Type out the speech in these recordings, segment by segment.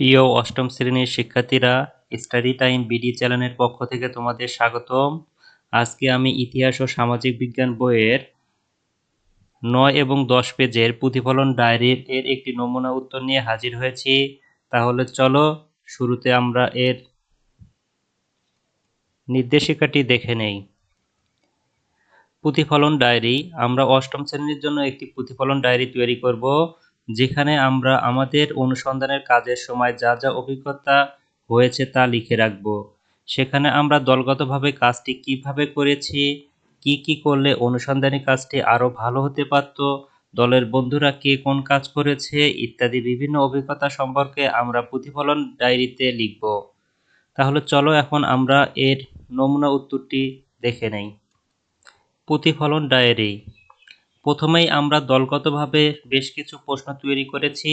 প্রিয় অষ্টম শ্রেণির শিক্ষার্থীরা, স্টাডি টাইম বিডি চ্যানেলের পক্ষ থেকে তোমাদের স্বাগতম। আজকে আমি ইতিহাস ও সামাজিক বিজ্ঞান বইয়ের নয় এবং দশ পেজের প্রতিফলন ডায়েরির এর একটি নমুনা উত্তর নিয়ে হাজির হয়েছি। তাহলে চলো, শুরুতে আমরা এর নির্দেশিকাটি দেখে নেই। প্রতিফলন ডায়েরি, আমরা অষ্টম শ্রেণির জন্য একটি প্রতিফলন ডায়েরি তৈরি করব। যেখানে আমরা আমাদের অনুসন্ধানের কাজের সময় যা যা অভিজ্ঞতা হয়েছে তা লিখে রাখব। সেখানে আমরা দলগতভাবে কাজটি কীভাবে করেছি, কি কি করলে অনুসন্ধানী কাজটি আরও ভালো হতে পারত, দলের বন্ধুরা কে কোন কাজ করেছে ইত্যাদি বিভিন্ন অভিজ্ঞতা সম্পর্কে আমরা প্রতিফলন ডায়েরিতে লিখব। তাহলে চলো এখন আমরা এর নমুনা উত্তরটি দেখে নেই। প্রতিফলন ডায়েরি প্রথমেই আমরা দলগতভাবে বেশ কিছু প্রশ্ন তৈরি করেছি।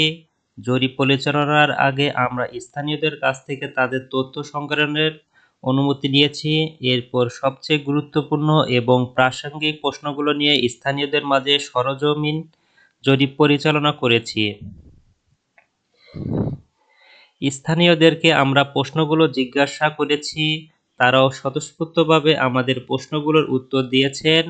জরিপ পরিচালনার আগে আমরা স্থানীয়দের কাছ থেকে তাদের তথ্য সংগ্রহের অনুমতি নিয়েছি। এরপর সবচেয়ে গুরুত্বপূর্ণ এবং প্রাসঙ্গিক প্রশ্নগুলো নিয়ে স্থানীয়দের মাঝে সরজমিন জরিপ পরিচালনা করেছি। স্থানীয়দেরকে আমরা প্রশ্নগুলো জিজ্ঞাসা করেছি। তারাও স্বতঃস্ফূর্তভাবে আমাদের প্রশ্নগুলোর উত্তর দিয়েছেন।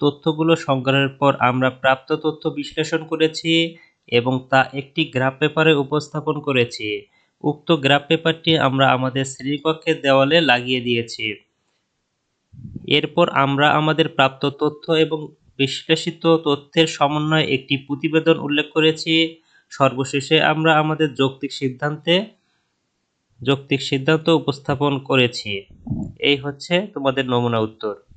তথ্যগুলো সংগ্রহের পর আমরা প্রাপ্ত তথ্য বিশ্লেষণ করেছি এবং তা একটি গ্রাফ পেপারে উপস্থাপন করেছি। উক্ত গ্রাফ পেপারটি আমরা আমাদের শ্রেণীকক্ষের দেওয়ালে লাগিয়ে দিয়েছি। এরপর আমরা আমাদের প্রাপ্ত তথ্য এবং বিশ্লেষিত তথ্যের সমন্বয়ে একটি প্রতিবেদন উল্লেখ করেছি। সর্বশেষে আমরা আমাদের যৌক্তিক সিদ্ধান্তে, যৌক্তিক সিদ্ধান্ত উপস্থাপন করেছি। এই হচ্ছে তোমাদের নমুনা উত্তর।